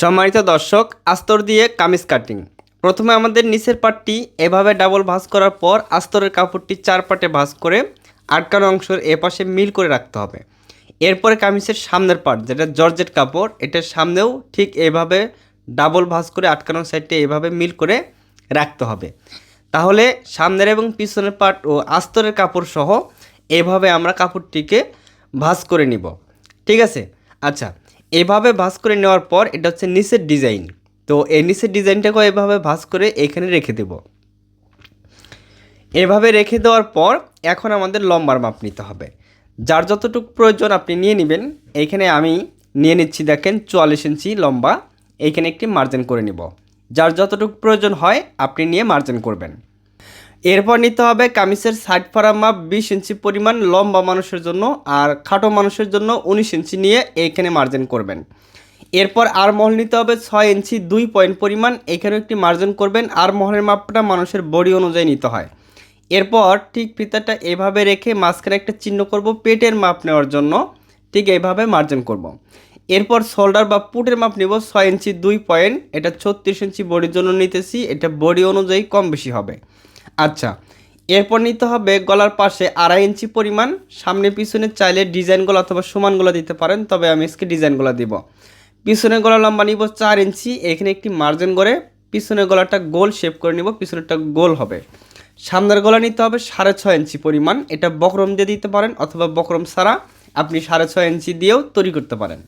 সম্মানিত দর্শক, আস্তর দিয়ে কামিজ কাটিং। প্রথমে আমাদের নিচের পাটটি এভাবে ডাবল ভাঁজ করার পর আস্তরের কাপড়টি চার পাটে ভাঁজ করে আটকানো অংশের এপাশে মিল করে রাখতে হবে। এরপরে কামিজের সামনের পাট, যেটা জর্জেট কাপড়, এটার সামনেও ঠিক এভাবে ডাবল ভাঁজ করে আটকানো সাইডটা এভাবে মিল করে রাখতে হবে। তাহলে সামনের এবং পিছনের পাট ও আস্তরের কাপড় সহ এভাবে আমরা কাপড়টিকে ভাঁজ করে নিব। ঠিক আছে? আচ্ছা এভাবে ভাঁজ করে নেওয়ার পর এটা হচ্ছে নিচের ডিজাইন। তো এই নিচের ডিজাইনটাকেও এভাবে ভাঁজ করে এখানে রেখে দেব। এভাবে রেখে দেওয়ার পর এখন আমাদের লম্বার মাপ নিতে হবে। যার যতটুকু প্রয়োজন আপনি নিয়ে নেবেন। এইখানে আমি নিয়ে নিচ্ছি দেখেন চুয়াল্লিশ ইঞ্চি লম্বা। এইখানে একটি মার্জিন করে নিব। যার যতটুকু প্রয়োজন হয় আপনি নিয়ে মার্জিন করবেন। এরপর নিতে হবে কামিজের সাইড ফাড়া মাপ বিশ ইঞ্চি পরিমাণ, লম্বা মানুষের জন্য আর খাটো মানুষের জন্য উনিশ ইঞ্চি নিয়ে এইখানে মার্জিন করবেন। এরপর আর মহল নিতে হবে ছয় ইঞ্চি দুই পয়েন্ট পরিমাণ এখানেও একটি মার্জিন করবেন। আর মহলের মাপটা মানুষের বডি অনুযায়ী নিতে হয়। এরপর ঠিক ফিতাটা এভাবে রেখে মাঝখানে একটা চিহ্ন করব পেটের মাপ নেওয়ার জন্য। ঠিক এইভাবে মার্জিন করব। এরপর শোল্ডার বা পুটের মাপ নেব ছয় ইঞ্চি দুই পয়েন্ট এটা ছত্রিশ ইঞ্চি বডির জন্য নিতেছি, এটা বডি অনুযায়ী কম বেশি হবে। আচ্ছা এরপর নিতে হবে গলার পাশে আড়াই ইঞ্চি পরিমাণ, সামনে পিছনে চাইলে ডিজাইনগুলো অথবা সমানগুলো দিতে পারেন, তবে আমি আজকে ডিজাইনগুলো দিব। পিছনে গলা লম্বা নিব চার ইঞ্চি, এখানে একটি মার্জিন করে পিছনের গলাটা গোল শেপ করে নিব, পিছনেরটা গোল হবে। সামনের গলা নিতে হবে সাড়ে ছয় ইঞ্চি পরিমাণ, এটা বকরম দিয়ে দিতে পারেন অথবা বকরম ছাড়া আপনি সাড়ে ছয় ইঞ্চি দিয়েও তৈরি করতে পারেন।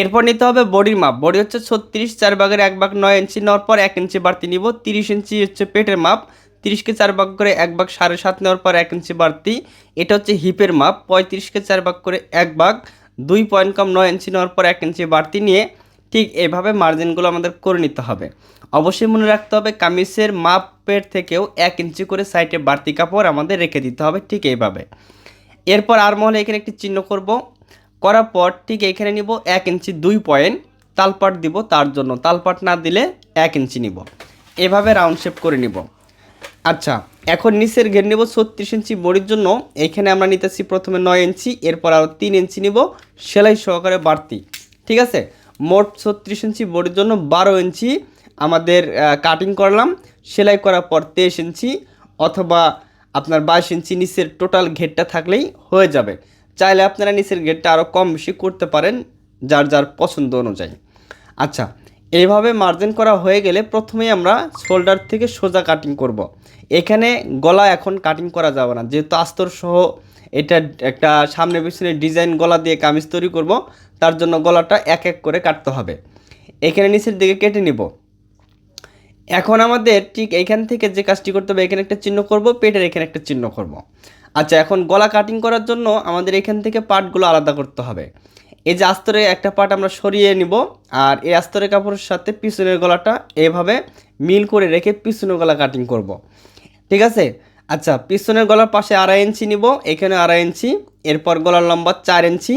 এরপর নিতে হবে বডির মাপ বডি হচ্ছে ছত্রিশ, চার ভাগের এক ভাগ নয় ইঞ্চি, নেওয়ার পর এক ইঞ্চি বাড়তি নিব, তিরিশ ইঞ্চি হচ্ছে পেটের মাপ তিরিশকে চার ভাগ করে এক ভাগ সাড়ে সাত নেওয়ার পর এক ইঞ্চি বাড়তি। এটা হচ্ছে হিপের মাপ। পঁয়ত্রিশকে চার ভাগ করে এক ভাগ, দুই পয়েন্ট কম নয় ইঞ্চি নেওয়ার পর এক ইঞ্চি বাড়তি নিয়ে ঠিক এভাবে মার্জিনগুলো আমাদের করে নিতে হবে। অবশ্যই মনে রাখতে হবে, কামিজের মাপের থেকেও এক ইঞ্চি করে সাইডে বাড়তি কাপড় আমাদের রেখে দিতে হবে ঠিক এইভাবে। এরপর আর মহলে এখানে একটি চিহ্ন করব। করার পর ঠিক এখানে নিব এক ইঞ্চি দুই পয়েন্ট, তালপাট দিব তার জন্য। তালপাট না দিলে এক ইঞ্চি নিব। এভাবে রাউন্ড শেপ করে নিব। আচ্ছা এখন নিচের ঘের নেব ছত্রিশ ইঞ্চি বড়ির জন্য। এখানে আমরা নিতেছি প্রথমে নয় ইঞ্চি, এরপর আরও তিন ইঞ্চি নিব। সেলাই সহকারে বাড়তি, ঠিক আছে? মোট ছত্রিশ ইঞ্চি বড়ির জন্য বারো ইঞ্চি আমাদের কাটিং করলাম। সেলাই করার পর তেইশ ইঞ্চি অথবা আপনার বাইশ ইঞ্চি নিচের টোটাল ঘেরটা থাকলেই হয়ে যাবে। চাইলে আপনারা নিচের ঘেরটা আরও কম বেশি করতে পারেন, যার যার পছন্দ অনুযায়ী। আচ্ছা এইভাবে মার্জিন করা হয়ে গেলে প্রথমেই আমরা শোল্ডার থেকে সোজা কাটিং করব। এখানে গলা এখন কাটিং করা যাবে না। যেহেতু আস্তর সহ এটা একটা সামনে পিছনে ডিজাইন গলা দিয়ে কামিজ তৈরি করব, তার জন্য গলাটা এক এক করে কাটতে হবে। এখানে নিচের দিকে কেটে নিব। এখন আমাদের ঠিক এইখান থেকে যে কাজটি করতে হবে, এখানে একটা চিহ্ন করব, পেটের এখানে একটা চিহ্ন করব। আচ্ছা এখন গলা কাটিং করার জন্য আমাদের এখান থেকে পার্টগুলো আলাদা করতে হবে। এই যে আস্তরে একটা পার্ট আমরা সরিয়ে নিব, আর এই আস্তরের কাপড়ের সাথে পিছনের গলাটা এভাবে মিল করে রেখে পিছনের গলা কাটিং করব। ঠিক আছে আচ্ছা পিছনের গলার পাশে আড়াই ইঞ্চি নিব, এখানে আড়াই ইঞ্চি, এরপর গলার লম্বা চার ইঞ্চি,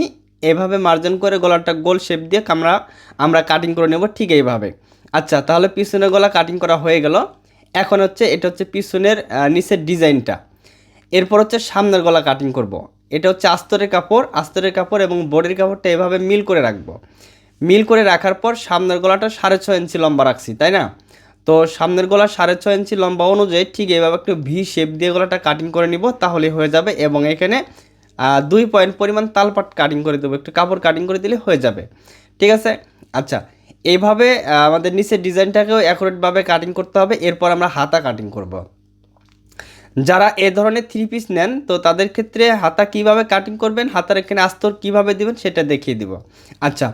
এভাবে মার্জন করে গলাটা গোল শেপ দিয়ে আমরা আমরা কাটিং করে নেব ঠিক এইভাবে আচ্ছা তাহলে পিছনের গলা কাটিং করা হয়ে গেল এখন হচ্ছে, এটা হচ্ছে পিছনের নিচের ডিজাইনটা এরপর হচ্ছে সামনের গলা কাটিং করব। এটা হচ্ছে আস্তরের কাপড় আস্তরের কাপড় এবং বডির কাপড়টা এভাবে মিল করে রাখব। মিল করে রাখার পর সামনের গলাটা সাড়ে ছয় ইঞ্চি লম্বা রাখছি, তাই না? তো সামনের গলা সাড়ে ছয় ইঞ্চি লম্বা অনুযায়ী ঠিক এভাবে একটু ভি শেপ দিয়ে গলাটা কাটিং করে নিব তাহলে হয়ে যাবে এবং এখানে দুই পয়েন্ট পরিমাণ তালপাট কাটিং করে দেবো, একটু কাপড় কাটিং করে দিলে হয়ে যাবে। ঠিক আছে? আচ্ছা এইভাবে আমাদের নিচের ডিজাইনটাকেও অ্যাকুরেটভাবে কাটিং করতে হবে, এরপর আমরা হাতা কাটিং করব। যারা এ ধরনের থ্রি পিস নেন, তো তাদের ক্ষেত্রে হাতা কীভাবে কাটিং করবেন, হাতার এখানে আস্তর কীভাবে দিবেন সেটা দেখিয়ে দিব। আচ্ছা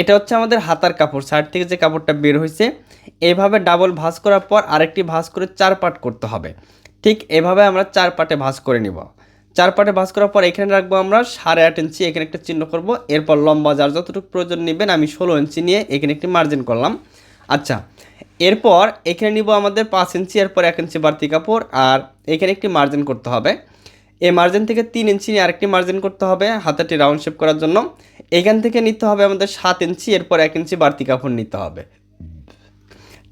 এটা হচ্ছে আমাদের হাতার কাপড় সাইড থেকে যে কাপড়টা বের হয়েছে এভাবে ডাবল ভাঁজ করার পর আরেকটি ভাঁজ করে চার পাট করতে হবে। ঠিক এভাবে আমরা চার পাটে ভাঁজ করে নিব। চার পাটে ভাঁজ করার পর এখানে রাখব আমরা সাড়ে আট ইঞ্চি, এখানে একটা চিহ্ন করব। এরপর লম্বা যার যতটুকু প্রয়োজন নেবেন, আমি ষোলো ইঞ্চি নিয়ে এখানে একটি মার্জিন করলাম। আচ্ছা এরপর এখানে নিব আমাদের পাঁচ ইঞ্চি, এরপর এক ইঞ্চি বাড়তি কাপড়, আর এখানে একটি মার্জিন করতে হবে। এই মার্জিন থেকে তিন ইঞ্চি নিয়ে আরেকটি মার্জিন করতে হবে হাতাটি রাউন্ড শেপ করার জন্য। এখান থেকে নিতে হবে আমাদের সাত ইঞ্চি, এরপর এক ইঞ্চি বাড়তি কাপড় নিতে হবে।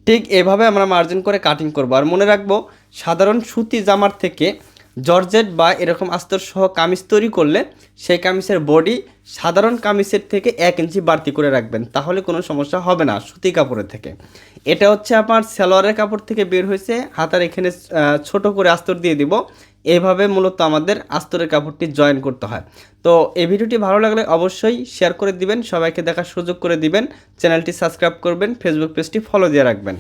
ঠিক এভাবে আমরা মার্জিন করে কাটিং করব। আর মনে রাখব, সাধারণ সুতি জামার থেকে জর্জেট বা এরকম আস্তর সহ কামিজ তৈরি করলে সেই কামিজের বডি সাধারণ কামিজের থেকে এক ইঞ্চি বাড়তি করে রাখবেন, তাহলে কোনো সমস্যা হবে না সুতি কাপড়ের থেকে। এটা হচ্ছে আপনার সালোয়ারের কাপড় থেকে বের হয়েছে, হাতার এখানে ছোট করে আস্তর দিয়ে দিব। এইভাবে মূলত আমাদের আস্তরের কাপড়টি জয়েন করতে হয়। তো এই ভিডিওটি ভালো লাগলে অবশ্যই শেয়ার করে দিবেন, সবাইকে দেখার সুযোগ করে দিবেন, চ্যানেলটি সাবস্ক্রাইব করবেন, ফেসবুক পেজটি ফলো দিয়ে রাখবেন।